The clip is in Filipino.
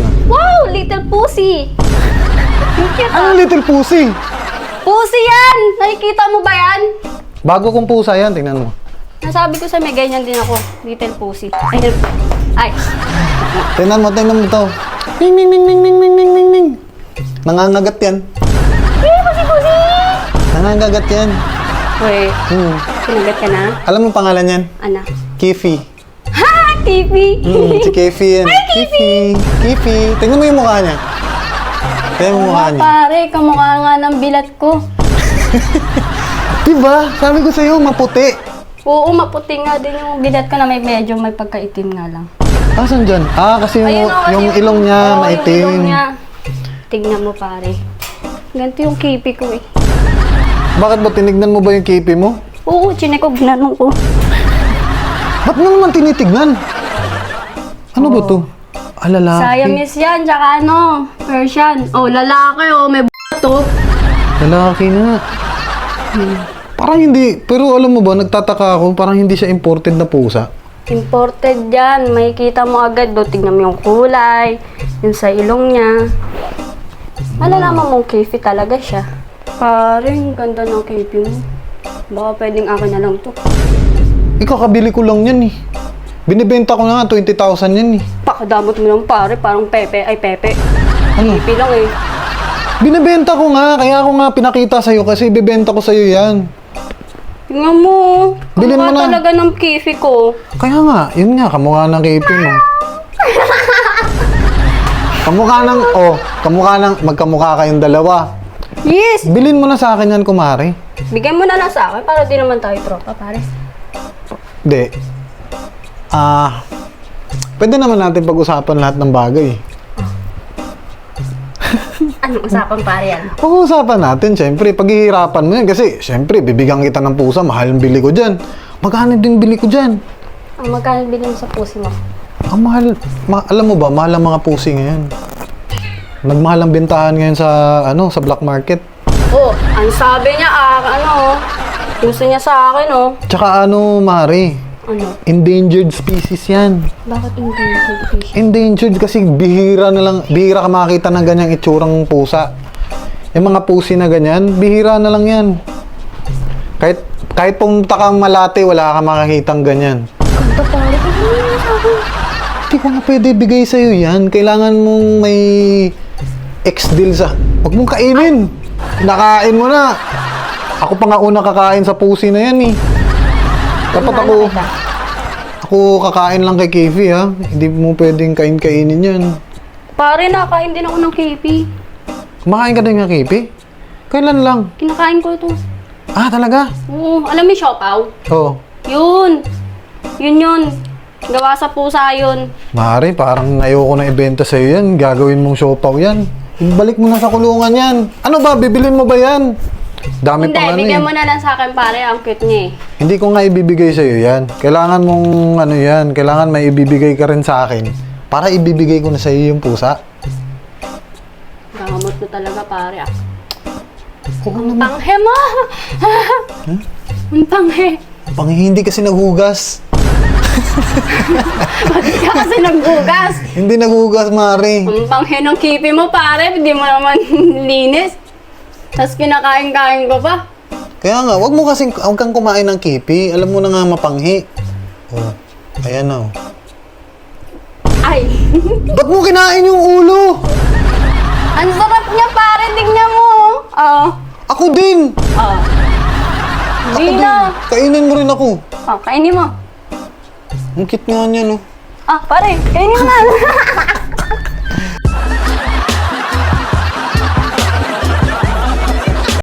yan ah. Wow, little pussy. Ang cute Ano ah. little pussy? Pussy yan! Nakikita mo ba yan? Bago kong pusa yan, tingnan mo. Nasabi ko sa may ganyan din ako. Little pussy. Ay, ay. Tingnan mo, tingnan mo to. Ning, ning, ning, ning, ning, ning, ning, ning, ning. Nangangagat yan. Hey, pussy, pussy! Nangangagat yan. Wait, Hmm. sinagat ka na? Alam mo pangalan yan? Ana? Kifi. TV! Hmm, si Kifi yan. Hi, Kifi! Kifi. Tingnan mo yung mukha niya. Tingnan mo yung mukha niya. Pare, kamukha nga ng bilat ko. Diba? Sabi ko sa'yo, maputi. Oo, maputi nga din yung bilat ko na may medyo may pagkaitim nga lang. Asan dyan? Ah, kasi yung, Ayun, oh, kasi yung ilong niya, oo, maitim. Yung ilong niya. Tignan mo pare. Ganito yung kipi ko eh. Bakit ba tinignan mo ba yung kipi mo? Oo, chinek ko, ginanong ko. Ba't mo naman tinitignan? Ano ba to? Ah, lalaki. Siamese yan, tsaka ano, Persian. Oh, lalaki oh, may b***to. Lalaki nga. Parang hindi, pero alam mo ba, nagtataka ako, parang hindi siya imported na pusa. Imported yan. Makikita mo agad do. Tingnan mo yung kulay, yung sa ilong niya. Malalaman mong kifi talaga siya. Parang ganda ng kifi mo. Baka pwedeng akin na lang to. Ikaw, kabili ko lang yan eh. Binibenta ko na nga, 20,000 yan eh. Pakadamot mo lang pare, parang pepe. Ay, pepe. Ano? Kifi lang eh. Binibenta ko nga, kaya ako nga pinakita sa'yo kasi ibibenta ko sa'yo yan. Tingnan mo. Bilhin mo Kamukha na. talaga ng kifi ko. Kaya nga, yun nga, kamukha ng kipi mo. kamukha ng, oh, kamukha ng, magkamukha kayong dalawa. Yes! Bilin mo na sa akin yan, kumari. Bigyan mo na lang sa akin para di naman tayo tropa, pare. Hindi. Ah, pwede naman natin pag-usapan lahat ng bagay. Anong usapan pare yan? Pag-uusapan natin, syempre, paghihirapan mo yan. Kasi, syempre, bibigyan kita ng pusa, mahal ang bili ko dyan. Magkano din bili ko dyan? Ang magkano bilhin mo sa pusi mo? Ang mahal, ma- alam mo ba, mahal ang mga pusi ngayon. Nagmahal ang bentahan ngayon sa, ano, sa black market. Oh, ang sabi niya, ah, ano, gusto niya sa akin, oh. Tsaka ano, Mari, Ano? endangered species yan. Bakit hindi fish? Endangered kasi bihira na lang, bihira ka makakita ng ganyang itsurang pusa. Yung mga pusi na ganyan, bihira na lang yan. Kahit, kahit pumunta kang malate, wala kang makakitang ganyan. Ganda pare, ano niya sa akin? Hindi ko nga pwede bigay sa'yo yan. Kailangan mong may ex-deal sa... Huwag mong kainin. Nakain mo na. Ako pa nga una kakain sa pusi na yan eh. Dapat ako... Ako kakain lang kay Kivi ha. Hindi mo pwedeng kain-kainin yan. Pare, nakain din ako ng kipi. Kumakain ka din ng Kivi? Kailan lang? Kinakain ko ito. Ah, talaga? Oo, alam mo yung siopaw? Oo. Yun. Yun yun. Gawa sa pusa yun. Mari, parang ayoko na ibenta sa'yo yan. Gagawin mong siopaw yan. Ibalik mo na sa kulungan yan. Ano ba? Bibilin mo ba yan? Dami Hindi, pang ano bigyan eh. mo na lang sa akin pare. Ang cute niya eh. Hindi ko nga ibibigay sa'yo yan. Kailangan mong ano yan. Kailangan may ibibigay ka rin sa akin. Para ibibigay ko na sa'yo yung pusa. Gamot mo talaga pare ah. Ang panghe mo! Ang panghe! Pang hindi kasi naghugas. Bakit ka kasi nagbugas? Hindi naghugas, Mari. Ang panghe ng kipi mo pare, hindi mo naman linis. Tapos kinakain-kain ko pa. Kaya nga, wag mo kasing, wag kang kumain ng kipi. Alam mo na nga mapanghi. Oh, ayan na. Oh. Ay! Ba't mo kinain yung ulo? Ang sarap niya pare, tignan mo. Oh. Ako din! Oh. Ako Hindi din. na. Kainin mo rin ako. Oh, kainin mo. Ang cute nga niya, no? Ah, pare, kainin mo na.